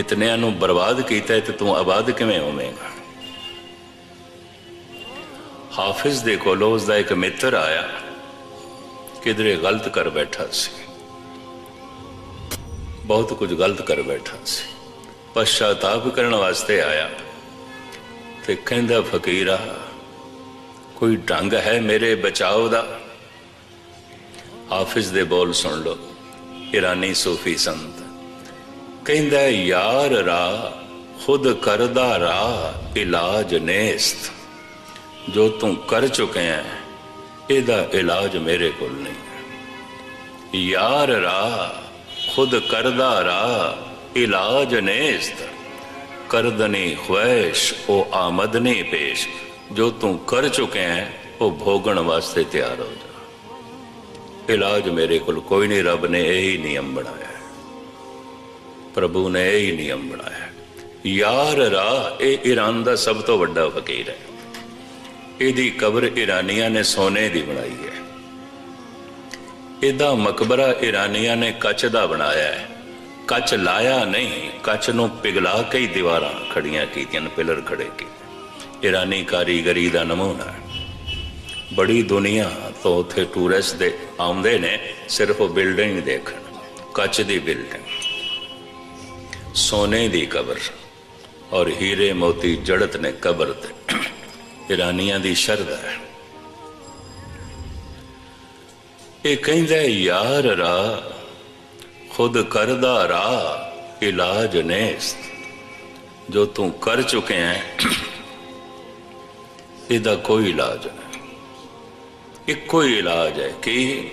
ਇਤਨਿਆਂ ਨੂੰ ਬਰਬਾਦ ਕੀਤਾ ਤੇ ਤੂੰ ਆਬਾਦ ਕਿਵੇਂ ਹੋਵੇਂਗਾ? ਹਾਫਿਜ਼ ਦੇ ਕੋਲੋਂ ਉਸ ਦਾ ਇੱਕ ਮਿੱਤਰ ਆਇਆ, ਕਿਧਰੇ ਗਲਤ ਕਰ ਬੈਠਾ ਸੀ। ਬਹੁਤ ਕੁਝ ਗਲਤ ਕਰ ਬੈਠਾ ਸੀ। ਪਛਤਾਪ ਕਰਨ ਵਾਸਤੇ ਆਇਆ ਤੇ ਕਹਿੰਦਾ, ਫਕੀਰਾ, ਕੋਈ ਢੰਗ ਹੈ ਮੇਰੇ ਬਚਾਓ ਦਾ? ਹਾਫਿਜ਼ ਦੇ ਬੋਲ ਸੁਣ ਲਓ, ਇਰਾਨੀ ਸੂਫੀ ਸੰਤ। ਕਹਿੰਦਾ, ਯਾਰ ਰਾ ਖੁਦ ਕਰਦਾ ਰਾ ਇਲਾਜ ਨੇਸਤ। ਜੋ ਤੂੰ ਕਰ ਚੁੱਕੇ ਹੈ, ਇਹਦਾ ਇਲਾਜ ਮੇਰੇ ਕੋਲ ਨਹੀਂ ਯਾਰ ਰਾ ਖੁਦ ਕਰਦਾ ਰਾ ਇਲਾਜ ਨੇਸਤ। ਕਰਦਨੀ ਖੁਐਸ਼ ਉਹ ਆਮਦਨੀ ਪੇਸ਼। ਜੋ ਤੂੰ ਕਰ ਚੁੱਕੇ ਹੈ, ਉਹ ਭੋਗਣ ਵਾਸਤੇ ਤਿਆਰ ਹੋ ਜਾ। ਇਲਾਜ ਮੇਰੇ ਕੋਲ ਕੋਈ ਨਹੀਂ, ਰੱਬ ਨੇ ਇਹੀ ਨਿਯਮ ਬਣਾਇਆ। ਪ੍ਰਭੂ ਨੇ ਇਹੀ ਨਿਯਮ ਬਣਾਇਆ। ਯਾਰ ਰਾ ਇਹ ਈਰਾਨ ਦਾ ਸਭ ਤੋਂ ਵੱਡਾ ਫਕੀਰ ਹੈ। ਇਹਦੀ ਕਬਰ ਇਰਾਨੀਆਂ ਨੇ ਸੋਨੇ ਦੀ ਬਣਾਈ ਹੈ। ਇਹਦਾ ਮਕਬਰਾ ਈਰਾਨੀਆਂ ਨੇ ਕੱਚ ਦਾ ਬਣਾਇਆ ਹੈ। ਕੱਚ ਲਾਇਆ ਨਹੀਂ, ਕੱਚ ਨੂੰ ਪਿਘਲਾ ਕੇ ਹੀ ਦੀਵਾਰਾਂ ਖੜੀਆਂ ਕੀਤੀਆਂ ਨੇ, ਪਿਲਰ ਖੜੇ ਕੀਤੇ। ਈਰਾਨੀ ਕਾਰੀਗਰੀ ਦਾ ਨਮੂਨਾ ਬੜੀ ਦੁਨੀਆ ਤੋਂ ਉੱਥੇ ਟੂਰਿਸਟ ਦੇ ਆਉਂਦੇ ਨੇ, ਸਿਰਫ ਉਹ ਬਿਲਡਿੰਗ ਦੇਖਣ, ਕੱਚ ਦੀ ਬਿਲਡਿੰਗ ਸੋਨੇ ਦੀ ਕਬਰ ਔਰ ਹੀਰੇ ਮੋਤੀ ਜੜਤ ਨੇ ਕਬਰ ਤੇ। ਇਰਾਨੀਆਂ ਦੀ ਸ਼ਰਧਾ ਹੈ। ਇਹ ਕਹਿੰਦਾ ਯਾਰ ਰਾ, ਖੁਦ ਕਰਦਾ ਰਾ, ਇਲਾਜ ਨੇਸਤ। ਜੋ ਤੂੰ ਕਰ ਚੁੱਕੇ ਹੈ, ਇਹਦਾ ਕੋਈ ਇਲਾਜ ਨਹੀਂ। ਇੱਕੋ ਹੀ ਇਲਾਜ ਹੈ ਕਿ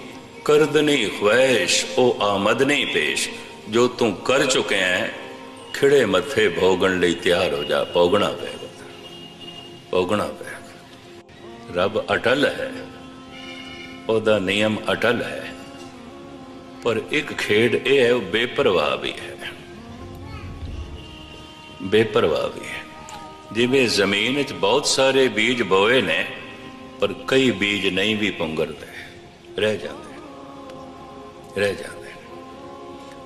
ਕਰਦਨੀ ਖੁਐਸ਼, ਉਹ ਆਮਦ ਨਹੀਂ ਪੇਸ਼। ਜੋ ਤੂੰ ਕਰ ਚੁੱਕੇ ਹੈ ਖਿੜੇ ਮੱਥੇ ਭੋਗਣ ਲਈ ਤਿਆਰ ਹੋ ਜਾ, ਭੋਗਣਾ ਪਏਗਾ ਭੋਗਣਾ ਪਏਗਾ ਰੱਬ ਅਟਲ ਹੈ। ਉਹਦਾ ਨਿਯਮ ਅਟਲ ਹੈ। ਪਰ ਇੱਕ ਖੇਡ ਇਹ ਹੈ, ਉਹ ਬੇਪਰਵਾਹ ਵੀ ਹੈ। ਬੇਪਰਵਾਹ ਵੀ ਹੈ। ਜਿਵੇਂ ਜ਼ਮੀਨ ਵਿੱਚ ਬਹੁਤ ਸਾਰੇ ਬੀਜ ਬੋਏ ਨੇ, ਪਰ ਕਈ ਬੀਜ ਨਹੀਂ ਵੀ ਪੁੰਗਰਦੇ। ਰਹਿ ਜਾਂਦੇ। ਰਹਿ ਜਾਂਦੇ।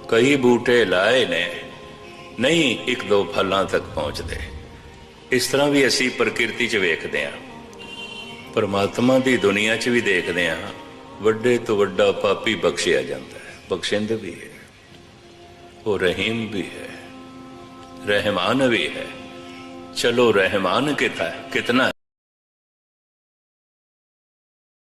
ਕਈ ਬੂਟੇ ਲਾਏ ਨੇ ਨਹੀਂ, ਇੱਕ ਦੋ ਫਲਾਂ ਤੱਕ ਪਹੁੰਚਦੇ। ਇਸ ਤਰ੍ਹਾਂ ਵੀ ਅਸੀਂ ਪ੍ਰਕਿਰਤੀ 'ਚ ਵੇਖਦੇ ਆਂ ਪਰਮਾਤਮਾ ਦੀ ਦੁਨੀਆ 'ਚ ਵੀ ਦੇਖਦੇ ਆਂ ਵੱਡੇ ਤੋਂ ਵੱਡਾ ਪਾਪੀ ਬਖਸ਼ਿਆ ਜਾਂਦਾ ਹੈ। ਬਖਸ਼ਿੰਦ ਵੀ ਹੈ। ਉਹ ਰਹੀਮ ਵੀ ਹੈ। ਰਹਿਮਾਨ ਵੀ ਹੈ। ਚਲੋ, ਰਹਿਮਾਨ ਕਿਤਾ ਕਿਤਨਾ